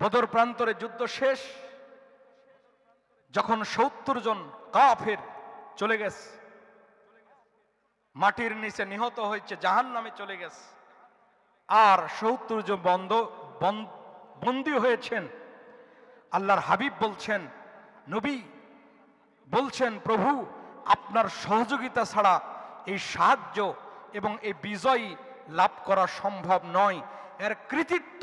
বদর প্রান্তরে যুদ্ধ শেষ। যখন সত্তর জন কাফের চলে গেছে, মাটির নিচে নিহত হয়েছে জাহান নামে চলে গেছে। আর সত্তর জন বন্ধ বন্দী হয়েছেন। আল্লাহর হাবিব বলছেন, নবী বলছেন, প্রভু, আপনার সহযোগিতা ছাড়া এই সাহায্য এবং এই বিজয় লাভ করা সম্ভব নয়। এর কৃতিত্ব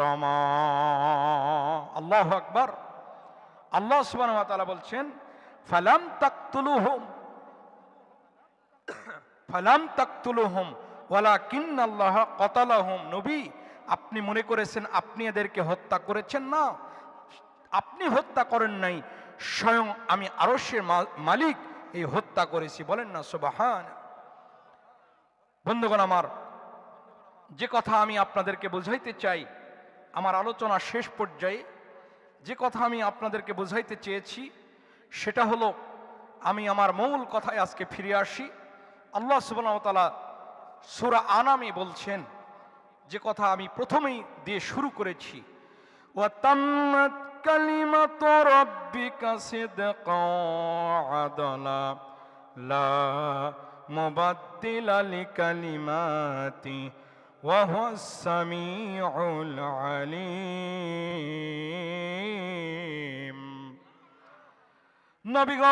রমা। আল্লাহ আকবর। আল্লাহ সুবান বলছেন, ফালাম তাকতুলু হোম ফালাম তাকতুলু হোম ওয়ালা কিন্ন আল্লাহ কতালা হোম নবী, আপনি মনে করেছেন আপনি এদেরকে হত্যা করেছেন? না। আপনি হত্যা করেন নাই, স্বয়ং আমি আরস্যের মালিক এই হত্যা করেছি। বলেন না সুবাহান বন্ধুগণ আমার, যে কথা আমি আপনাদেরকে বোঝাইতে চাই আমার আলোচনা শেষ পর্যায়ে যে কথা আমি আপনাদেরকে বোঝাইতে চেয়েছি সেটা হলো আমি আমার মূল কথায় আজকে ফিরে আসি আল্লাহ সুবাহতালা সুরা আনামে বলছেন যে কথা আমি প্রথমেই দিয়ে শুরু করেছি وتمت كلمة ربك صدقا وعدلا لا مبدل لكلماته وهو السميع العليم নবীগ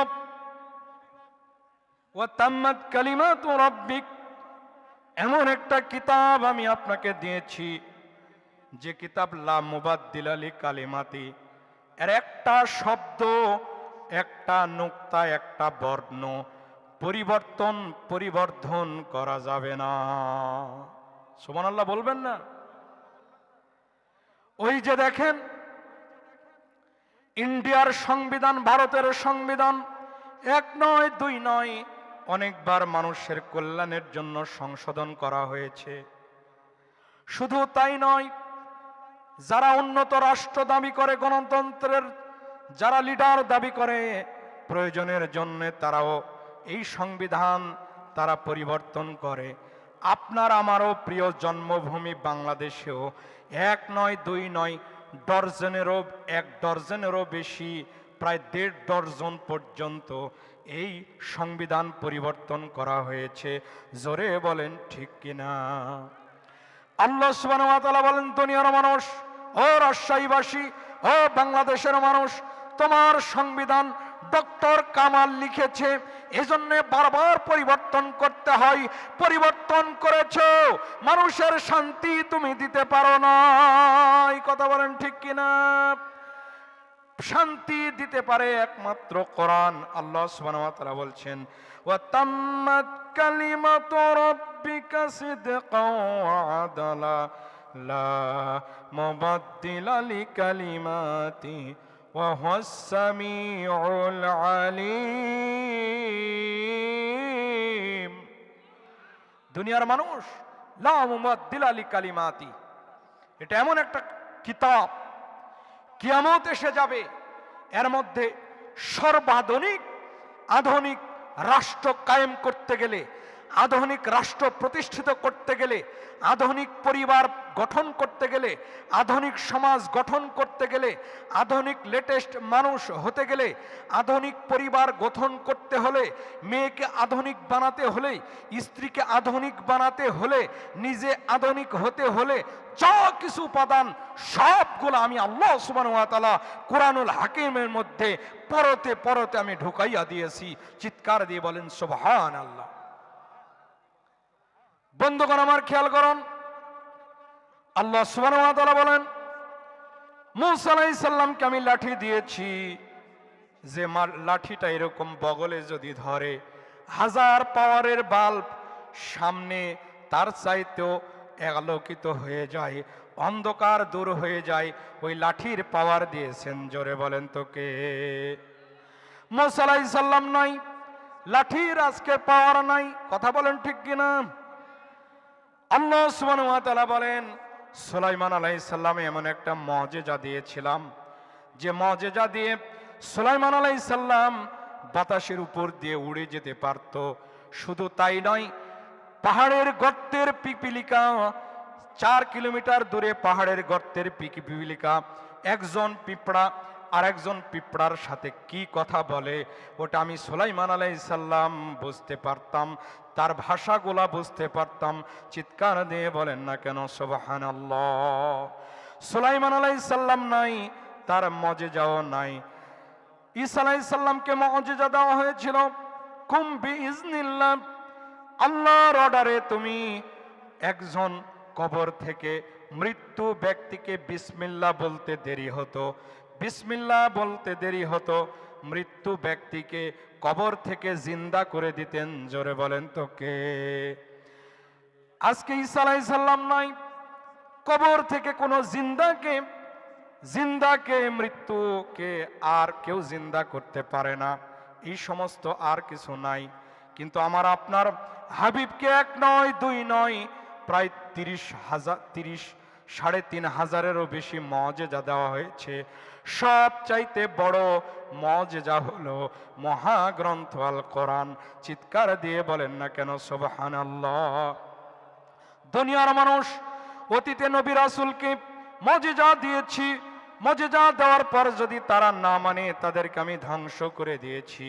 ওয়াতাম্মাত কালিমাতু রাব্বিক এমন একটা কিতাব আমি আপনাকে দিয়েছি যে কিতাব লা মুবাদ্দিল আলী কালিমাতি এর একটা শব্দ একটা নুক্তা একটা বর্ণ পরিবর্তন পরিবর্ধন করা যাবে না সুমান আল্লাহ বলবেন না? ওই যে দেখেন, ইন্ডিয়ার সংবিধান, ভারতের সংবিধান, এক নয়, দুই নয়, অনেকবার মানুষের কল্যাণের জন্য সংশোধন করা হয়েছে। শুধু তাই নয়, যারা উন্নত রাষ্ট্র দাবি করে, গণতন্ত্রের যারা লিডার দাবি করে, প্রয়োজনের জন্য তারাও এই সংবিধান তারা পরিবর্তন করে। আপনার আমারও প্রিয় জন্মভূমি বাংলাদেশেও এক নয়, দুই নয় ডর্জনেরও এক ডর্জনেরও বেশি, প্রায় দেড় ডর্জন পর্যন্ত এই সংবিধান পরিবর্তন করা হয়েছে। জোরে বলেন, ঠিক কিনা? আল্লাহ সুবহানাহু বলেন, দুনিয়ার মানুষ, ও রাজশাহীবাসী, ও বাংলাদেশের মানুষ, তোমার সংবিধান ডক্টর কামাল লিখেছে, এজন্য বারবার পরিবর্তন করতে হয়। পরিবর্তন করেছ, মানুষের শান্তি তুমি দিতে পারো না। কথা বলেন ঠিক কিনা? শান্তি দিতে পারে একমাত্র কোরআন। আল্লাহ সুবহানাহু তাআলা বলছেন, ওয়া তাম্মাত কালিমাতু রাব্বিকা সিদকাও হুয়াস সামিউল আলিম দুনিয়ার মানুষ, লা মুবাদ্দিলা লিকালিমাতি এটা এমন একটা কিতাব, কিয়ামত এসে যাবে, এর মধ্যে সর্বাধুনিক আধুনিক রাষ্ট্র কায়েম করতে গেলে আধুনিক রাষ্ট্র প্রতিষ্ঠিত করতে গেলে, আধুনিক পরিবার গঠন করতে গেলে, আধুনিক সমাজ গঠন করতে গেলে, আধুনিক লেটেস্ট মানুষ হতে গেলে, আধুনিক পরিবার গঠন করতে হলে, মেয়েকে আধুনিক বানাতে হলে, স্ত্রীকে আধুনিক বানাতে হলে, নিজে আধুনিক হতে হলে যা কিছু উপাদান সবগুলো আমি আল্লাহ তাআলা কোরআনুল হাকিমের মধ্যে পরতে পরতে আমি ঢুকাইয়া দিয়েছি। চিৎকার দিয়ে বলেন সুবহান আল্লাহ বন্ধুগণ, আমার খেয়াল করুন। আল্লাহ ওয়া বলেন, মুসা আলাইহিস আমি লাঠি দিয়েছি। যে লাঠিটা এরকম বগলে যদি ধরে, হাজার পাওয়ারের বাল্ব সামনে তার চাইতেও আলোকিত হয়ে যায়, অন্ধকার দূর হয়ে যায়, ওই লাঠির পাওয়ার দিয়েছেন। জোরে বলেন তোকে মোসালাই সাল্লাম নাই, লাঠির আজকে পাওয়ার নাই, কথা বলেন ঠিক কিনা? আল্লাহ তাআলা বলেন, সুলাইমান আলাইহিস সালামে এমন একটা মজেজা দিয়েছিলাম। যে মজেজা দিয়ে সুলাইমান আলাইহিস সালাম বাতাসের উপর দিয়ে উড়ে যেতে পারত। শুধু তাই নয়, পাহাড়ের গর্তের পিপিলিকা, চার কিলোমিটার দূরে পাহাড়ের গর্তের পিপিলিকা একজন পিঁপড়া আর একজন পিঁপড়ার সাথে কি কথা বলে, ওটা আমি সুলাইমান আলাইসাল্লাম বুঝতে পারতাম, তার ভাষাগুলা বুঝতে পারতাম, চিৎকার দিয়ে বলেন না কেন সোবাহান সুলাইমান আলাইসাল্লাম নাই, তার মজে যাওয়া নাই। ঈসা আলাইসাল্লামকে মজেজা দেওয়া হয়েছিল কুম্বি ইজনিল্লাহ আল্লাহর অর্ডারে তুমি একজন কবর থেকে মৃত্যু ব্যক্তিকে বিসমিল্লা বলতে দেরি হতো। বিসমিল্লা বলতে দেরি হতো। মৃত্যু ব্যক্তিকে কবর থেকে জিন্দা করে দিতেন। জোরে বলেন তো কে? আজকে ঈসা আলাইসাল্লাম নাই কবর থেকে কোনো জিন্দাকে জিন্দাকে মৃত্যুকে আর কেউ জিন্দা করতে পারে না। এই সমস্ত আর কিছু নাই। কিন্তু আমার আপনার হাবিবকে এক নয়, দুই নয়, প্রায় তিরিশ হাজার, তিরিশ সাড়ে তিন হাজারেরও বেশি মজেজা দেওয়া হয়েছে। সব চাইতে বড় মজেজা হলো মহাগ্রন্থ আল কোরআন। চিৎকার দিয়ে বলেন না কেন সোবাহান দুনিয়ার মানুষ, অতীতে নবী রাসুলকে মজেজা দিয়েছি মজেজা দেওয়ার পর যদি তারা না মানে তাদেরকে আমি ধ্বংস করে দিয়েছি।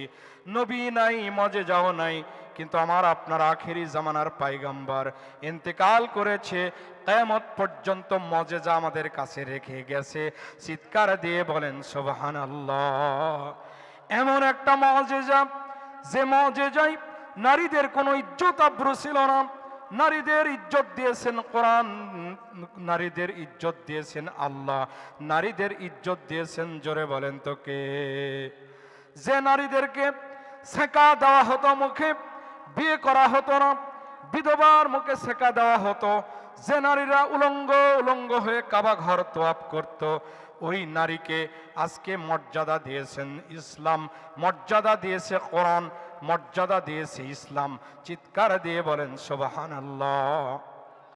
নবী নাই মজেজাও নাই, কিন্তু আমার আপনার আখেরি জামানার পাইগাম্বার ইন্তেকাল করেছে। কেমত পর্যন্ত মজেজা আমাদের কাছে রেখে গেছে। চিৎকার দিয়ে বলেন সোবাহান আল্লাহ এমন একটা মজেজা যে মজেজাই নারীদের কোনো ইজ্জত আব্রু ছিল না। নারীদের ইজ্জত দিয়েছেন কোরআন, নারীদের ইজ্জত দিয়েছেন আল্লাহ, নারীদের ইজ্জত দিয়েছেন, জোরে বলেন তো কে? যে নারীদেরকে সেকা দেওয়া হতো মুখে, বিয়ে করা হতো না, বিধবার মুখে সেকা দেওয়া হতো যে নারীরা উলঙ্গ উলঙ্গ হয়ে কাবা ঘর তোয়াপ করত, ওই নারীকে আজকে মর্যাদা দিয়েছেন ইসলাম, মর্যাদা দিয়েছে কোরআন, মর্যাদা দিয়েছে ইসলাম। চিৎকার দিয়ে বলেন সোবাহান আল্লাহ